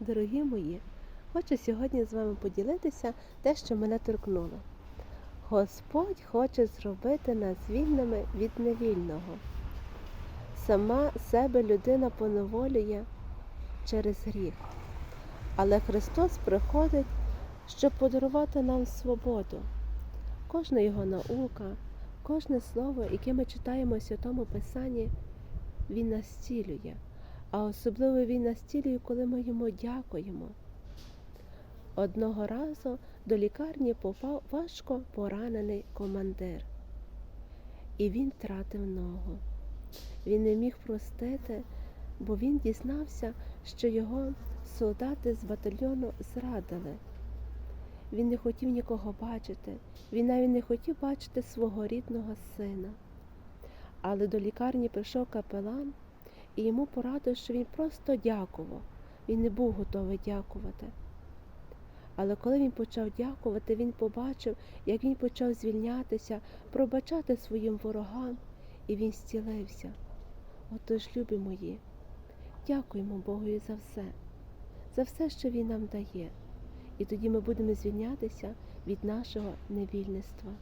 Дорогі мої, хочу сьогодні з вами поділитися те, що мене торкнуло. Господь хоче зробити нас вільними від невільного. Сама себе людина поневолює через гріх. Але Христос приходить, щоб подарувати нам свободу. Кожна його наука, кожне слово, яке ми читаємо в Святому Писанні, Він нас цілює. А особливо він нас цілює, коли ми йому дякуємо. Одного разу до лікарні попав важко поранений командир, і він втратив ногу. Він не міг простити, бо він дізнався, що його солдати з батальйону зрадили. Він не хотів нікого бачити, він навіть не хотів бачити свого рідного сина. Але до лікарні прийшов капелан і йому порадив, що він просто дякував. Він не був готовий дякувати. Але коли він почав дякувати, він побачив, як він почав звільнятися, пробачати своїм ворогам, і він зцілився. Отож, любі мої, дякуємо Богу за все, за все, що Він нам дає. І тоді ми будемо звільнятися від нашого невільництва.